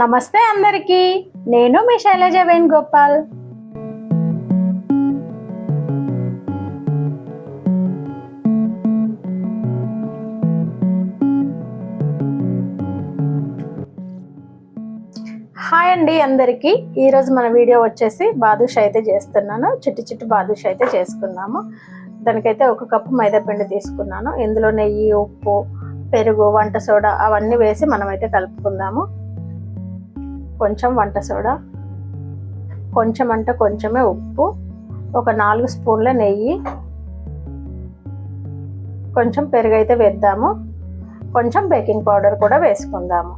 నమస్తే అందరికీ. నేను మీ శైలజ వేణుగోపాల్. హాయ్ అండి అందరికీ. ఈరోజు మన వీడియో వచ్చేసి బాదుషా అయితే చేస్తున్నాను. చిట్టి చిట్టి బాదుషా అయితే చేసుకున్నాము. దానికైతే ఒక కప్పు మైదాపిండి తీసుకున్నాను. ఇందులో నెయ్యి ఉప్పు పెరుగు వంట సోడా అవన్నీ వేసి మనమైతే కలుపుకుందాము. కొంచెం వంట సోడా కొంచెం అంటే కొంచెమే ఉప్పు ఒక నాలుగు స్పూన్ల నెయ్యి కొంచెం పెరుగు అయితే వేద్దాము కొంచెం బేకింగ్ పౌడర్ కూడా వేసుకుందాము.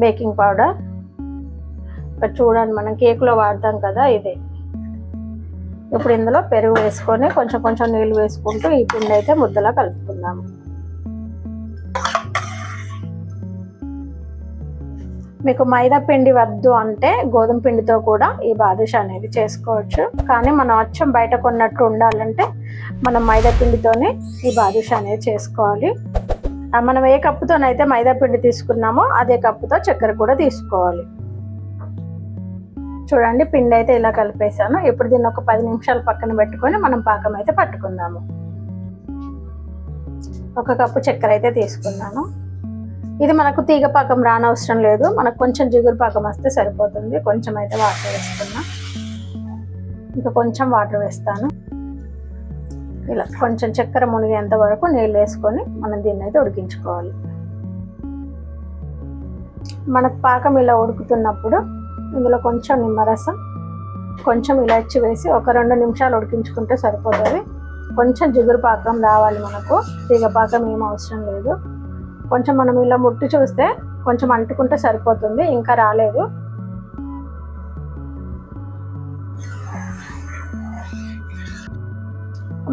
Baking powder. ఇక్కడ చూడండి మనం కేక్లో వాడతాం కదా ఇది. ఇప్పుడు ఇందులో పెరుగు వేసుకొని కొంచెం కొంచెం నీళ్ళు వేసుకుంటూ ఈ పిండి అయితే ముద్దలా కలుపుకుందాము. మీకు మైదా పిండి వద్దు అంటే గోధుమ పిండితో కూడా ఈ బాదుషా అనేది చేసుకోవచ్చు. కానీ మనం అచ్చం బయట కొన్నట్టు ఉండాలంటే మనం మైదా పిండితోనే ఈ బాదుషా అనేది చేసుకోవాలి. మనం ఏ కప్పుతోనైతే మైదా పిండి తీసుకున్నామో అదే కప్పుతో చక్కెర కూడా తీసుకోవాలి. చూడండి పిండి అయితే ఇలా కలిపేసాను ఇప్పుడు దీన్ని ఒక పది నిమిషాలు పక్కన పెట్టుకొని మనం పాకం అయితే పట్టుకుందాము. ఒక కప్పు చక్కెర అయితే తీసుకున్నాను. ఇది మనకు తీగ పాకం రానవసరం లేదు. మనకు కొంచెం జిగురు పాకం వస్తే సరిపోతుంది. కొంచెం అయితే వాటర్ వేస్తున్నా. ఇంకా కొంచెం వాటర్ వేస్తాను. ఇలా కొంచెం చక్కెర మునిగేంత వరకు నీళ్ళు వేసుకొని మనం దీన్ని అయితే ఉడికించుకోవాలి. మన పాకం ఇలా ఉడుకుతున్నప్పుడు ఇందులో కొంచెం నిమ్మరసం కొంచెం ఇలాచి వేసి ఒక రెండు నిమిషాలు ఉడికించుకుంటే సరిపోతుంది. కొంచెం జిగురు పాకం రావాలి మనకు. తీగ పాకం ఏం అవసరం లేదు. కొంచెం మనం ఇలా ముట్టి చూస్తే కొంచెం అంటుకుంటే సరిపోతుంది ఇంకా రాలేదు.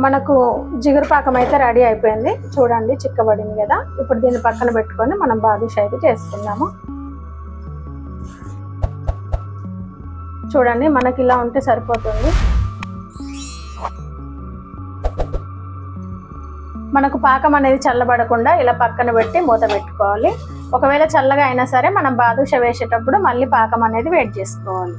మనకు జిగురు పాకం అయితే రెడీ అయిపోయింది. చూడండి చిక్కబడింది కదా. ఇప్పుడు దీన్ని పక్కన పెట్టుకొని మనం బాదుషా అయితే చేసుకుందాము. చూడండి మనకి ఇలా ఉంటే సరిపోతుంది. మనకు పాకం అనేది చల్లబడకుండా ఇలా పక్కన పెట్టి మూత పెట్టుకోవాలి. ఒకవేళ చల్లగా అయినా సరే మనం బాదుష వేసేటప్పుడు మళ్ళీ పాకం అనేది వేడి చేసుకోవాలి.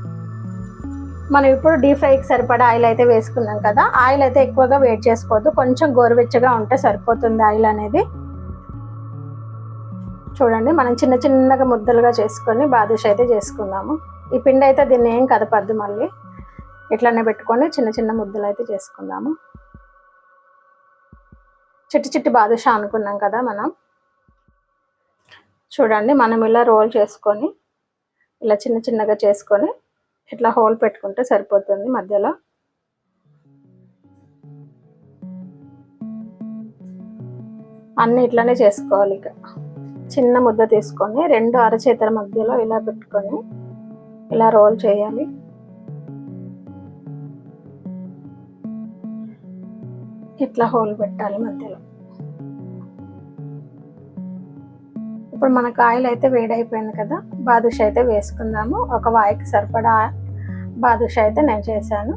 మనం ఇప్పుడు డీప్ ఫ్రైకి సరిపడా ఆయిల్ అయితే వేసుకున్నాం కదా ఆయిల్ అయితే ఎక్కువగా వేడి చేసుకోవద్దు. కొంచెం గోరువెచ్చగా ఉంటే సరిపోతుంది ఆయిల్ అనేది. చూడండి మనం చిన్న చిన్నగా ముద్దలుగా చేసుకొని బాదుష అయితే చేసుకున్నాము. ఈ పిండి అయితే దీన్ని ఏం కదపద్దు మళ్ళీ. ఇట్లానే పెట్టుకొని చిన్న చిన్న ముద్దలు అయితే చేసుకుందాము. చిట్టి చిట్టి బాదుషా అనుకున్నాం కదా మనం. చూడండి మనం ఇలా రోల్ చేసుకొని ఇలా చిన్న చిన్నగా చేసుకొని ఇట్లా హోల్ పెట్టుకుంటే సరిపోతుంది మధ్యలో. అన్ని ఇట్లానే చేసుకోవాలి ఇక. చిన్న ముద్ద తీసుకొని రెండు అరచేతుల మధ్యలో ఇలా పెట్టుకొని ఇలా రోల్ చేయాలి. ఇట్లా హోల్ పెట్టాలి మధ్యలో. ఇప్పుడు మనకు ఆయిల్ అయితే వేడైపోయింది కదా బాదుషా అయితే వేసుకుందాము. ఒక వాయికి సరిపడా బాదుషా అయితే నేను చేశాను.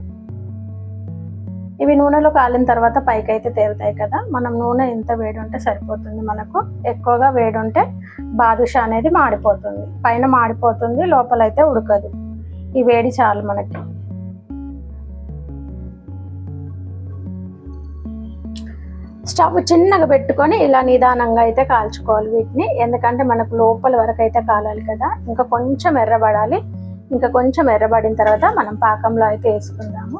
ఇవి నూనెలో కాలిన తర్వాత పైకి అయితే తేలుతాయి కదా మనం నూనె ఇంత వేడి ఉంటే సరిపోతుంది మనకు. ఎక్కువగా వేడి ఉంటే బాదుషా అనేది మాడిపోతుంది. పైన మాడిపోతుంది లోపలైతే ఉడకదు. ఈ వేడి చాలు మనకి. స్టవ్ చిన్నగా పెట్టుకొని ఇలా నిదానంగా అయితే కాల్చుకోవాలి వీటిని. ఎందుకంటే మనకు లోపల వరకు అయితే కాలాలి కదా. ఇంకా కొంచెం ఎర్రబడాలి. ఇంకా కొంచెం ఎర్రబడిన తర్వాత మనం పాకంలో అయితే వేసుకుందాము.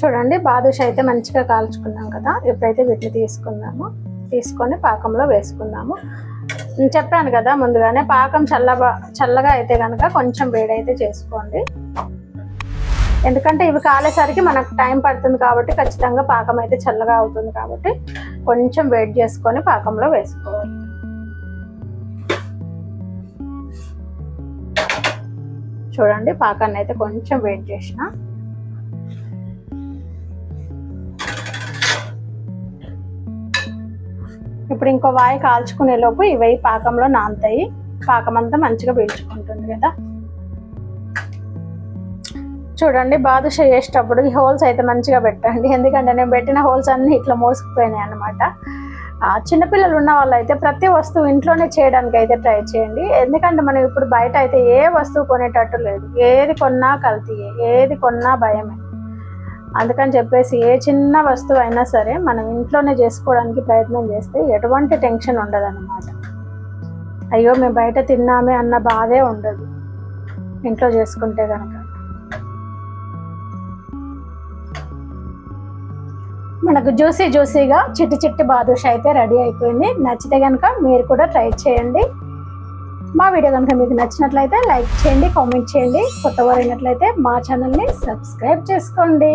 చూడండి బాదుష అయితే మంచిగా కాల్చుకున్నాం కదా. ఎప్పుడైతే వీటిని తీసుకుందాము తీసుకొని పాకంలో వేసుకుందాము. చెప్పాను కదా ముందుగానే పాకం చల్ల చల్లగా అయితే కనుక కొంచెం వేడైతే చేసుకోండి. ఎందుకంటే ఇవి కాలేసరికి మనకు టైం పడుతుంది కాబట్టి ఖచ్చితంగా పాకం అయితే చల్లగా అవుతుంది కాబట్టి కొంచెం వెయిట్ చేసుకొని పాకంలో వేసుకోవాలి. చూడండి పాకాన్ని అయితే కొంచెం వెయిట్ చేసిన. ఇప్పుడు ఇంకో వాయి కాల్చుకునే లోపు ఇవి పాకంలో నానుతాయి. పాకం అంతా మంచిగా పీల్చుకుంటుంది కదా. చూడండి బాదుషా చేసేటప్పుడు ఈ హోల్స్ అయితే మంచిగా పెట్టండి. ఎందుకంటే నేను పెట్టిన హోల్స్ అన్నీ ఇట్లా మోసుకుపోయినాయి అనమాట చిన్నపిల్లలు ఉన్న వాళ్ళు అయితే ప్రతి వస్తువు ఇంట్లోనే చేయడానికి అయితే ట్రై చేయండి. ఎందుకంటే మనం ఇప్పుడు బయట అయితే ఏ వస్తువు కొనేటట్టు లేదు. ఏది కొన్నా కల్తీయే ఏది కొన్నా భయమే. అందుకని చెప్పేసి ఏ చిన్న వస్తువు అయినా సరే మనం ఇంట్లోనే చేసుకోవడానికి ప్రయత్నం చేస్తే ఎటువంటి టెన్షన్ ఉండదన్నమాట. అయ్యో మేము బయట తిన్నామే అన్న బాధే ఉండదు. ఇంట్లో చేసుకుంటే కనుక మనకు జ్యూసీ జ్యూసీగా చిట్టి చిట్టి బాదుష అయితే రెడీ అయిపోయింది. నచ్చితే కనుక మీరు కూడా ట్రై చేయండి. మా వీడియో కనుక మీకు నచ్చినట్లయితే లైక్ చేయండి కామెంట్ చేయండి. కొత్త వారైనట్లయితే మా ఛానల్ని సబ్స్క్రైబ్ చేసుకోండి.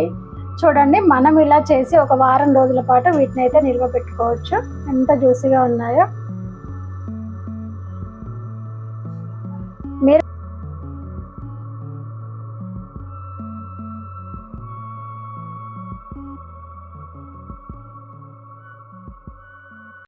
చూడండి మనం ఇలా చేసి ఒక వారం రోజుల పాటు వీటిని అయితే నిల్వ పెట్టుకోవచ్చు. ఎంత జ్యూసీగా ఉన్నాయో. మీరు